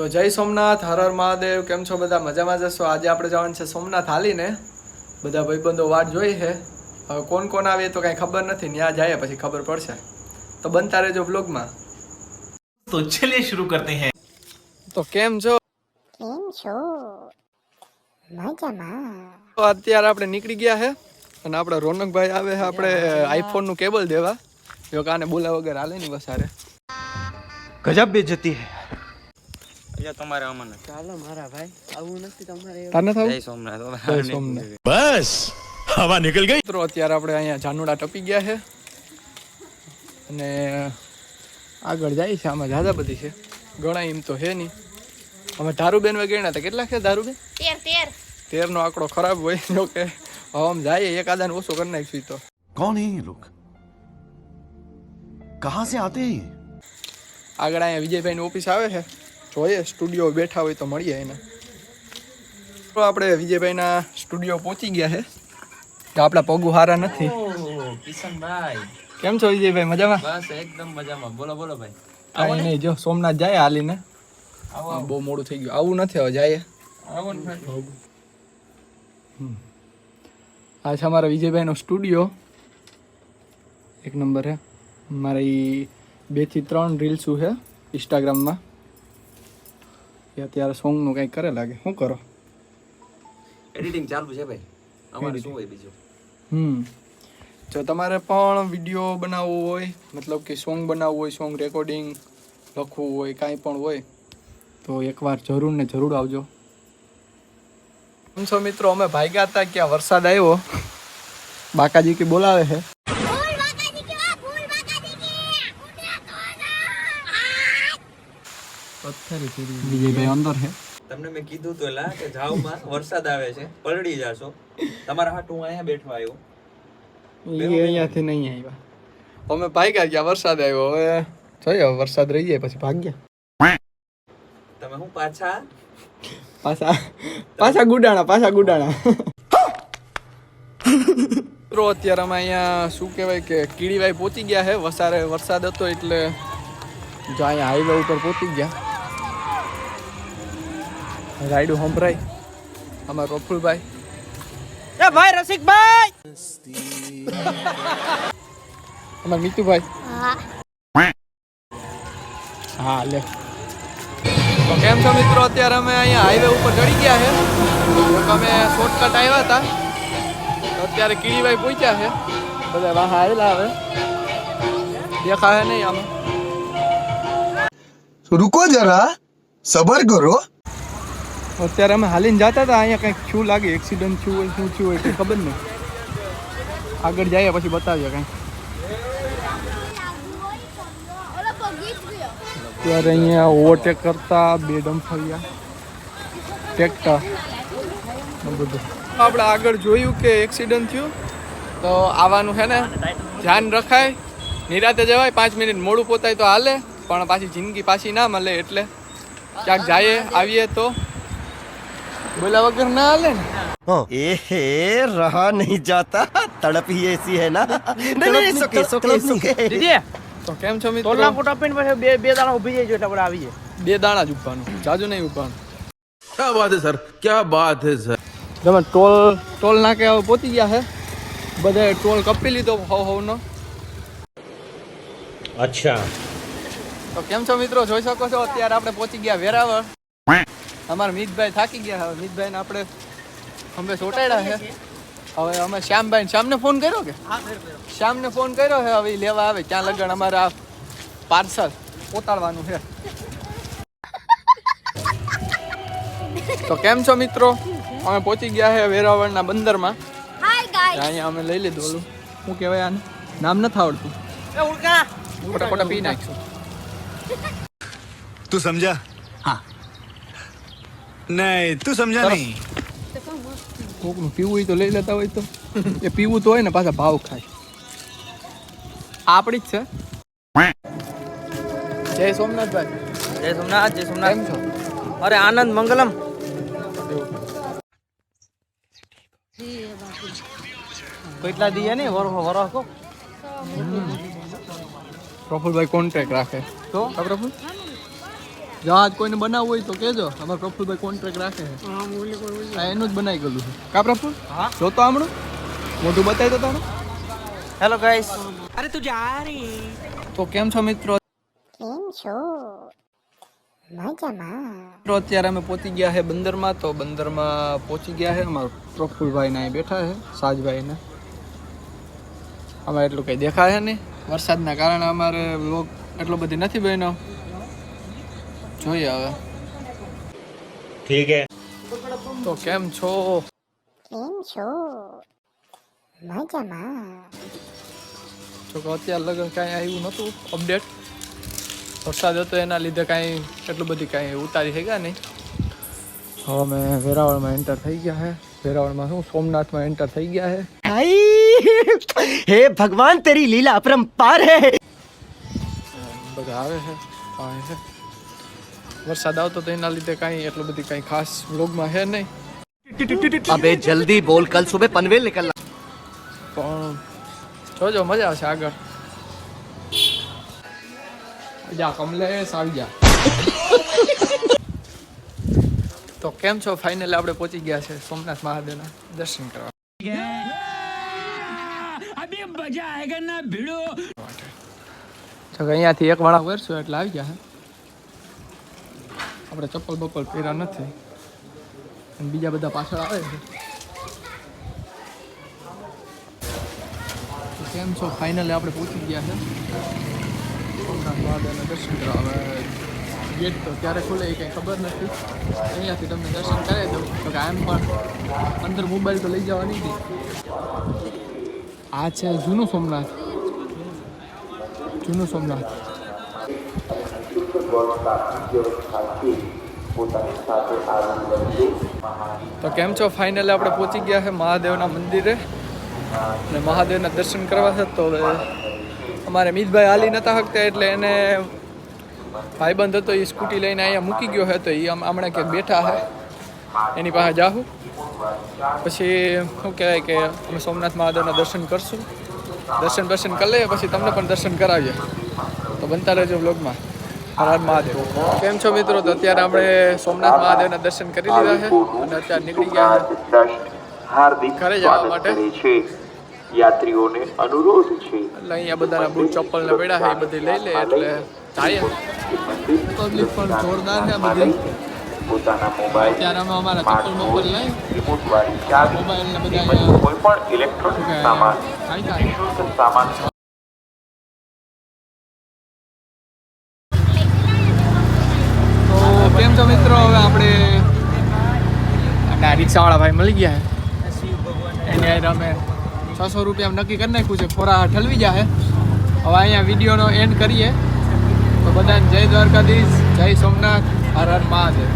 તો જય સોમનાથ હર હર મહાદેવ કેમ છો બધા? મજામાં જશો આજે આપણે જવાનું છે સોમનાથ હાલીને. બધા ભાઈબંધો વાટ જોઈ છે. હવે કોણ કોણ આવે તો કાંઈ ખબર નથી ત્યાં જાય પછી ખબર પડશે. તો બનતા રહેજો વ્લોગમાં તો ચલીએ શરૂ કરતે હૈ. તો કેમ છો? કેમ છો? મજામાં. તો અત્યારે આપણે નીકળી ગયા હે અને આપણે રોનકભાઈ આવે છે આપણે આઈફોનનું કેબલ દેવા. જો કાને બોલા વગર હાલે ની બસારે ગજબ બેજતી હે. જો છે. અને આગળ જાય છે આમાં જાજા બધી છે. ઘણા એમ તો છે નહીં. અમે ધારુબેન વગેરે કેટલા છે ધારુબેન? તેર નો આંકડો ખરાબ હોય જો કે હવામ જાય એકાદાને ઓછો કરી નાખશું તો. કોણ હે લોક કહા સે આતે આગળ અહીંયા વિજયભાઈની ઓફિસ આવે છે. જોઈએ સ્ટુડિયો બેઠા હોય તો મળીએ એને. તો આપણે વિજયભાઈના સ્ટુડિયો પહોંચી ગયા છે. તો આપણા પગુ હારા નથી. કિશનભાઈ. કેમ છો વિજયભાઈ મજામાં? બસ એકદમ મજામાં. બોલો બોલો ભાઈ. કાંઈ નહીં જો સોમનાથ જાય હાલીને. હા, બહુ મોડું થઈ ગયું. આવું નથી હવે જાય આવો ને આ છે અમારા વિજયભાઈનો સ્ટુડિયો એક નંબર છે. મારી બેથી ત્રણ રીલ્સું છે ઇન્સ્ટાગ્રામમાં એ અત્યારે સોંગનું કંઈક કરે લાગે. શું કરો? એડિટિંગ ચાલુ છે ભાઈ. અમારે શું હોય બીજું? હમ. જો તમારે પણ વીડિયો બનાવવો હોય મતલબ કે સોંગ બનાવવું હોય સોંગ રેકોર્ડિંગ લખવું હોય કાંઈ પણ હોય તો એકવાર જરૂર ને જરૂર આવજો. કેમ છો મિત્રો અમે ભાગ્યા હતા ક્યાં વરસાદ આવ્યો. બાકાજી કે બોલાવે છે? વિજયભાઈ અંદર છે તમને મેં કીધું તો લા કે જાવમાં વરસાદ આવે છે પલળી જાશો. તમારા હાટ હું અહીંયા બેઠો આવ્યો. એ અહીંયાથી નહીં આવ્યા. અમે ભાગ્યા ગયા વરસાદ આવ્યો. હવે જોઈએ વરસાદ રહી જાય પછી ભાગ્યા. તમે હું પાછા? પાછા પાછા ગુડાણા પાછા ગુડાણા. મિત્રો અત્યારે અમે અહીંયા શું કહેવાય કે કીડીભાઈ પહોંચી ગયા છે વસારે વરસાદ હતો એટલે જો અહીંયા હાઈવે ઉપર પહોંચી ગયા. રાયડું સંભળાય અમારા ગોફુલભાઈ એ ભાઈ રસિકભાઈ અમારા મીતુભાઈ હા લે તો કેમ છો મિત્રો અત્યારે અમે અહીંયા હાઈવે ઉપર ચડી ગયા છે અમે શોર્ટકટ આવ્યા હતા અત્યારે કીડીભાઈ પહોંચ્યા છે બધા વાહ આવેલા હવે દેખાય નહીં આમાં રૂકો જરા સબર કરો અત્યારે અમે હાલીને જતા હતા, અહીંયા કંઈક શું લાગે એક્સિડન્ટ થયું હોય, શું થયું હોય કંઈ ખબર નહીં. આગળ જઈએ, પછી બતાવીએ કંઈક અત્યારે અહીંયા ઓવરટેક કરતા બે ડમ્ફરિયા ટ્રેક્ટર બધું. આપણે આગળ જોયું કે એક્સિડન્ટ થયું, તો આવવાનું છે ને, ધ્યાન રખાય. નિરાતે જવાય, પાંચ મિનિટ મોડું પોતાય તો હાલે, પણ પાછી જિંદગી પાછી ના મળે એટલે ક્યાંક જઈએ, આવીએ તો બોલા વગર ના હાલે ને? એહે રહા નહીં જાતા. તડપ હી એસી હે ના. નહીં નહીં સોકે સોકે સોકે તો કેમ છો મિત્રો? તોલા ફોટા પીન પછી બે બે દાણા ઊભી જઈજો એટલે આપણે આવીએ. બે દાણા જ ઉપાનું જાજુ નહીં ઉપાનું ક્યા વાત હે સર? ક્યા બાત હે સર? તમે ટોલ ટોલ ના કે પોતી ગયા હે? બધાએ ટોલ કપી લીધો હવ હવનો. અચ્છા. તો કેમ છો મિત્રો? જોઈ શકો છો અત્યારે આપણે પહોંચી ગયા વેરાવળ. અમારા મિતભાઈ થાકી ગયા હવે. મિતભાઈને આપણે અમે ચોટાડ્યા છે. હવે અમે શ્યામભાઈ શ્યામને ફોન કર્યો કે? શ્યામને ફોન કર્યો હે હવે લેવા આવે. ક્યાં લગણ અમારે આ પાર્સલ પોતાડવાનું છે. તો કેમ છો મિત્રો? અમે પહોંચી ગયા છે વેરાવળના બંદરમાં. અહીંયા અમે લઈ લીધું ઓલું. શું કહેવાય આને? નામ નથી આવડતું. ખોટા ખોટા પી નાખશું. તું સમજા? હા. નહીં તું સમજા નહીં કોકનું પીવું હોય તો લઈ લેતા હોય તો. એ પીવું તો હોય ને પાછા ભાવ ખાય. આપણી જ છે. જય સોમનાથભાઈ. જય સોમનાથ જય સોમનાથ. અરે આનંદ મંગલમ. કેટલા દિયા ને વરહો વરહો પ્રફુલભાઈ કોન્ટેક્ટ રાખે. તો? પ્રફુલ? જહાજ કોઈને બનાવવું હોય તો કેજો અમારા પ્રફુલભાઈ કોન્ટ્રાક્ટ રાખે છે. હા એનું જ બનાવી ગયેલું છે. કા પ્રફુલ? હા. જોતો આમણું. મોઢું બતાવી દો તારું હેલો ગાઈસ તો કેમ છો મિત્રો? કેમ છો? મજામાં. મિત્રો અત્યારે અમે પહોંચી ગયા છે બંદરમાં. તો બંદરમાં પહોંચી ગયા છે અમારા પ્રફુલભાઈ ને અહીં બેઠા છે સાજભાઈ ને. અમારે એટલું કંઈ દેખાય છે નહીં. વરસાદના કારણે અમારે લોક એટલો બધી નથી બન્યો. જોઈએ હવે. ઠીક હે. તો કેમ છો? કેમ છો? મજામાં. તો અત્યારે લગન કાંઈ આવ્યું નહોતું અપડેટ વરસાદ હતો એના લીધે કાંઈ એટલું બધી કાંઈ ઉતારી થઈ ગયા નહીં. હવે અમે વેરાવળમાં એન્ટર થઈ ગયા હે. વેરાવળમાં શું? સોમનાથમાં એન્ટર થઈ ગયા છે હે ભગવાન તેરી લીલા અપરંપાર હે. બધા આવે છે આવે છે વરસાદ આવતો તો એના લીધે કાંઈ એટલું બધી કાંઈ ખાસ વ્લોગમાં હે નહીં અબે જલ્દી બોલ કલ સુબે પનવેલ નીકળના પણ જોજો મજા આવશે આગળ જા કમલેશ આવી જા તો કેમ છો ફાઇનલ આપણે પહોંચી ગયા છે સોમનાથ મહાદેવના દર્શન કરવા અભી મજા આયેગા ના ભીડો તો અહીંયાથી એક વાળા કરશું એટલે આવી ગયા આપણે ચપ્પલ બપ્પલ પહેર્યા નથી. અને બીજા બધા પાછળ આવે છે. કેમ છો? ફાઇનલી આપણે પહોંચી ગયા છે. મહાદેવના દર્શન કરવા હવે ગેટ તો ક્યારે ખુલે એ કંઈ ખબર નથી. અહીંયાથી તમને દર્શન કરાવી દઉં. તો કે આમ પણ અંદર મોબાઈલ તો લઈ જવાની હતી આ છે જૂનું સોમનાથ. જૂનું સોમનાથ. તો કેમ છો? ફાઇનલી આપણે પહોંચી ગયા છે મહાદેવના મંદિરે. અને મહાદેવના દર્શન કરવા છે તો અમારે મિતભાઈ હાલી નતા શકતા એટલે એને ભાઈબંધ હતો એ સ્કૂટી લઈને અહીંયા મૂકી ગયો હતો એ એ હમણાં ક્યાંક બેઠા છે. એની પાસે જાહું. પછી શું કહેવાય કે અમે સોમનાથ મહાદેવના દર્શન કરશું. દર્શન દર્શન કરી લઈએ, પછી તમને પણ દર્શન કરાવીએ. તો બનતા રહેજો વ્લોગમાં હર હર મહાદેવ. કેમ છો મિત્રો? તો અત્યારે આપણે સોમનાથ મહાદેવના દર્શન કરી લીધા છે અને અત્યારે નીકળી ગયા હાર્દિક ઘરે જવા માટે. યાત્રીઓને અનુરોધ છે. એટલે અહીંયા બધાના બૂટ ચપ્પલ ને પડ્યા છે એ બધી લઈ લે એટલે જાય પબ્લિક પણ જોરદાર છે બધી. પોતાના મોબાઈલ ત્યારે અમે અમારા ચપ્પલ મોબાઈલ લઈ. રિમોટ વાળી ચાર્જ મોબાઈલ ને બધા કોઈ પણ ઇલેક્ટ્રોનિક સામાન સામાન તો કેમ છો મિત્રો હવે આપણે આ રિક્ષાવાળા ભાઈ મળી ગયા છે એને અમે છસો રૂપિયા નક્કી કરી નાખ્યું છે. ખોરા ઠલવી જાય હવે અહીંયા વિડીયોનો એન્ડ કરીએ. તો બધાને જય દ્વારકાધીશ જય સોમનાથ હર હર મહાદેવ.